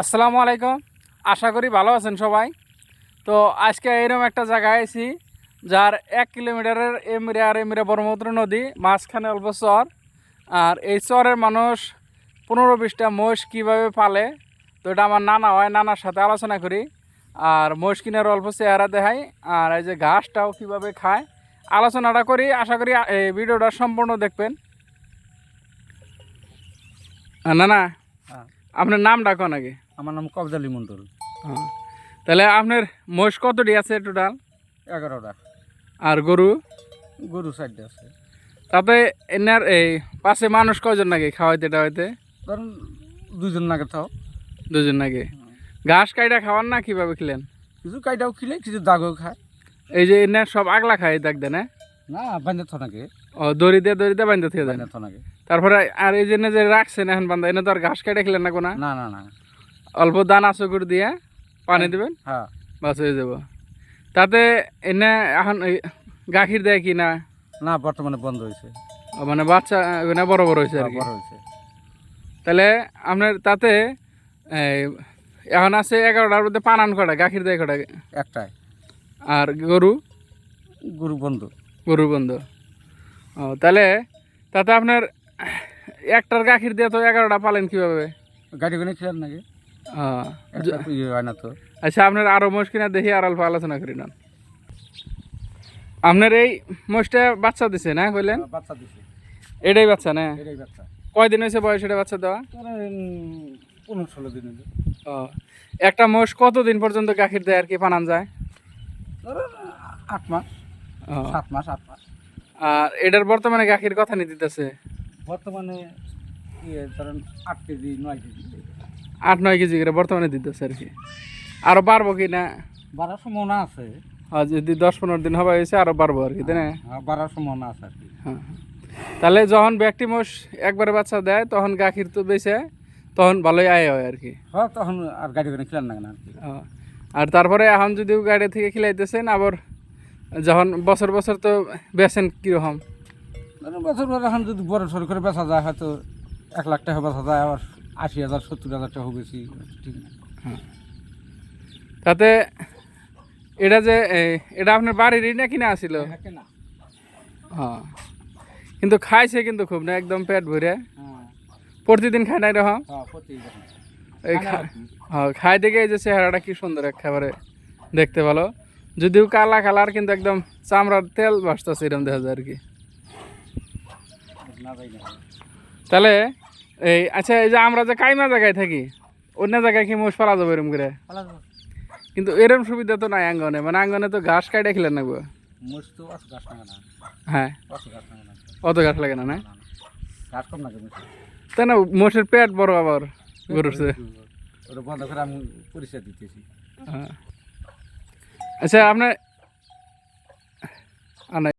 আসসালামু আলাইকুম। আশা করি ভালো আছেন সবাই। তো আজকে এরকম একটা জায়গায় আছি যার এক কিলোমিটারের এমরে আর এমরে ব্রহ্মপুত্র নদী মাঝখানে অল্প চর। আর এই চরের মানুষ পনেরো বিশটা মোষ কীভাবে পালে তো এটা আমার নানা হয় নানার সাথে আলোচনা করি। আর মোষ কিনার অল্প চেহারা দেখাই আর এই যে ঘাসটাও কীভাবে খায় আলোচনাটা করি। আশা করি এই ভিডিওটা সম্পূর্ণ দেখবেন। না না হ্যাঁ। আপনার নামটা কোন আগে? আমার নাম কবজালি মন্ডল। তাহলে আপনার মোষ কতটি আছে টোটাল এগারোটা। আর গরু? গরু সাইডে আছে। তাতে এনার এই পাশে মানুষ কজন নাকি খাওয়াইতে টাওয়াইতে? ধরুন দুজন নাগে তাও দুজন নাকি? ঘাস কাইটা খাওয়ান না কীভাবে খেলেন? কিছু কাইটাও খিলে কিছু দাগও খায়। এই যে এনার সব আগলা খায় দেখ দেন? না বান্ধে থনাকে ও দড়ি দিয়ে দড়ি দিয়ে বান্ধতে থেকে দেন? বান্ধে থনাকে তারপরে আর এই জন্য যে রাখছেন এখন বান্ধা এনে তো আর ঘাস কাইটা খেলেন না কোনো? না না না। অল্প দানা চকুর দিয়ে পানি দিবেন হ্যাঁ। বাস হয়ে যাব। তাতে এনে এখন গাখীর দেয় কি না? না বর্তমানে বন্ধ হয়েছে। মানে বাচ্চা মানে বড় বড় হয়েছে আর কি। বড় হয়েছে। তাহলে আপনার তাতে এখন আছে এগারোটার মধ্যে পানান কটা গাখির দেয় কটা? একটাই। আর গরু? গরু বন্ধ। গরু বন্ধ। ও তাহলে তাতে আপনার একটার গাখির দিয়ে তো এগারোটা পালেন কীভাবে? গাড়ি করে খিলেন নাকি? ইয়ে হয় না তো। আচ্ছা আপনার আরও মোষ কিনা দেখি আর অল্প আলোচনা করি না। আপনার এই মোষটা বাচ্চা দিছে না কইলেন? বাচ্চা দিছে। এটাই বাচ্চা না? এটাই বাচ্চা। কয়দিন হয়েছে বয়স এটা বাচ্চা দেওয়া? পনেরো ষোলো দিন ও একটা মোষ কতদিন পর্যন্ত গাখির দেয় আর কি পানান যায়? আট মাস সাত মাস আট মাস। আর এটার বর্তমানে গাখির কথা নিয়ে দিতেছে? বর্তমানে ইয়ে ধরেন আট কেজি নয় কেজি। আট নয় কেজি করে বর্তমানে দিতেছে আর কি। আরও বাড়বো কি না? বাড়ার সম্ভাবনা আছে। আর যদি দশ পনেরো দিন হবে হয়েছে আরও বাড়বো আর কি তাই না? হ্যাঁ, বাড়ার সম্ভাবনা আছে আর কি। হ্যাঁ তাহলে যখন ব্যক্তি মোষ একবারে বাচ্চা দেয় তখন গাখির তো বেছে তখন ভালোই আয় হয় আর কি। হ্যাঁ তখন আর গাড়ি করে খেলেন না আর কি। আর তারপরে এখন যদি গাড়ি থেকে খিলাইতেছেন আবার যখন বছর বছর তো বেছেন কীরকম? ধরেন বছর পর এখন যদি বড় সড় করে বেচা যায় হয়তো এক লাখ টাকা বেচা যায় আবার আশি হাজার সত্তর হাজার টাকা বেশি ঠিক না। তাতে এটা যে এটা আপনার বাড়িরই না কিনা আসিল না হ্যাঁ। কিন্তু খাইছে কিন্তু খুব না একদম পেট ভরে। হ্যাঁ। প্রতিদিন খায় না এরকম হ্যাঁ? এই খা- হ্যাঁ খাই দেখে এই যে চেহারাটা কি সুন্দর একেবারে দেখতে ভালো। যদিও কালা কালার কিন্তু একদম চামড়ার তেল ভাসতেছে এরকম দেখা যায় আর কি। তাহলে এই আচ্ছা এই যে আমরা যে কাইমা জায়গায় থাকি অন্য জায়গায় কি মোষ পালা যাব এরম করে? কিন্তু এরম সুবিধা তো নাই আঙ্গনে মানে আঙ্গনে তো ঘাস কাইটা খেলেন না হ্যাঁ। অত ঘাস লাগে না। না তাই না মোষের পেট বড় আবার গরুর বন্ধ করে আমি পরিষ্কার দিতেছি। হ্যাঁ। আচ্ছা আপনার